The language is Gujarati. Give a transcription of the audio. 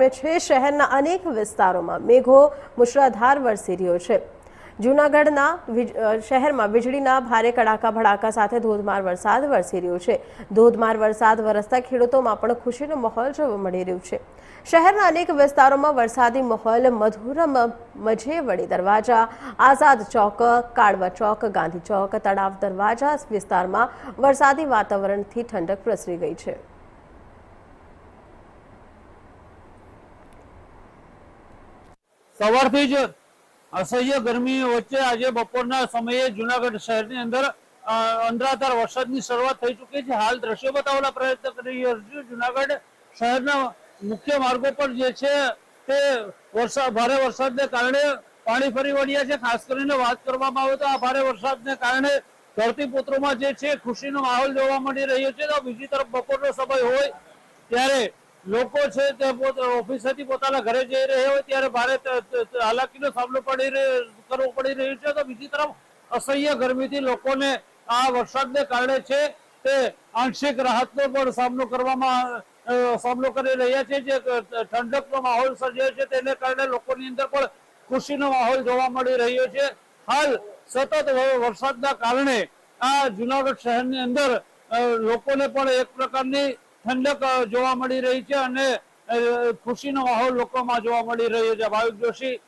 પામ્યો છે. શહેરના અનેક વિસ્તારોમાં મેઘો મુશળાધાર વરસી રહ્યો છે. જૂનાગઢના શહેરમાં વીજળીના ભારે કડાકા ભડાકા સાથે ધોધમાર વરસાદ વરસી રહ્યો છે. ધોધમાર વરસાદ વરસતા ખેડૂતોમાં પણ ખુશીનો માહોલ જોવા મળી રહ્યો છે. શહેરના અનેક વિસ્તારોમાં વરસાદી માહોલ મધુરમ મજેવડી દરવાજા, આઝાદ ચોક, કાળવા ચોક, ગાંધી ચોક, તળાવ દરવાજા વિસ્તારમાં વરસાદી વાતાવરણથી ઠંડક પ્રસરી ગઈ છે. સવારથી જ અસહ્ય ગરમી વચ્ચે આજે બપોરના સમયે જુનાગઢ શહેરની અંદર અંધરાધાર વરસાદની શરૂઆત થઈ ચૂકી છે. હાલ દ્રશ્યો બતાવવાના પ્રયત્ન કરી રહ્યો છું. જુનાગઢ શહેરના મુખ્ય માર્ગો પર જે છે તે વરસાદ ભારે વરસાદને કારણે પાણી ફરી વળ્યા છે. ખાસ કરીને વાત કરવામાં આવે તો આ ભારે વરસાદને કારણે ધરતીપુત્રોમાં જે છે ખુશીનો માહોલ જોવા મળી રહ્યો છે. તો બીજી તરફ બપોરનો સમય હોય ત્યારે લોકો છે તે ઓફિસેથી પોતાના ઘરે જઈ રહ્યા હોય ત્યારે ભારે હાલાકીનો સામનો પડી કરવો પડી રહ્યો છે. તો બીજી તરફ અસહ્ય ગરમીથી લોકોને આ વરસાદને કારણે છે તે આંશિક રાહતનો પણ સામનો કરવામાં સામનો કરી રહ્યા છે. જે ઠંડકનો માહોલ સર્જાયો છે તેને કારણે લોકોની અંદર પણ ખુશીનો માહોલ જોવા મળી રહ્યો છે. હાલ સતત વરસાદના કારણે આ જુનાગઢ શહેરની અંદર લોકોને પણ એક પ્રકારની ઠંડક જોવા મળી રહી છે અને ખુશીનો માહોલ લોકોમાં જોવા મળી રહ્યો છે. ભાવિક જોશી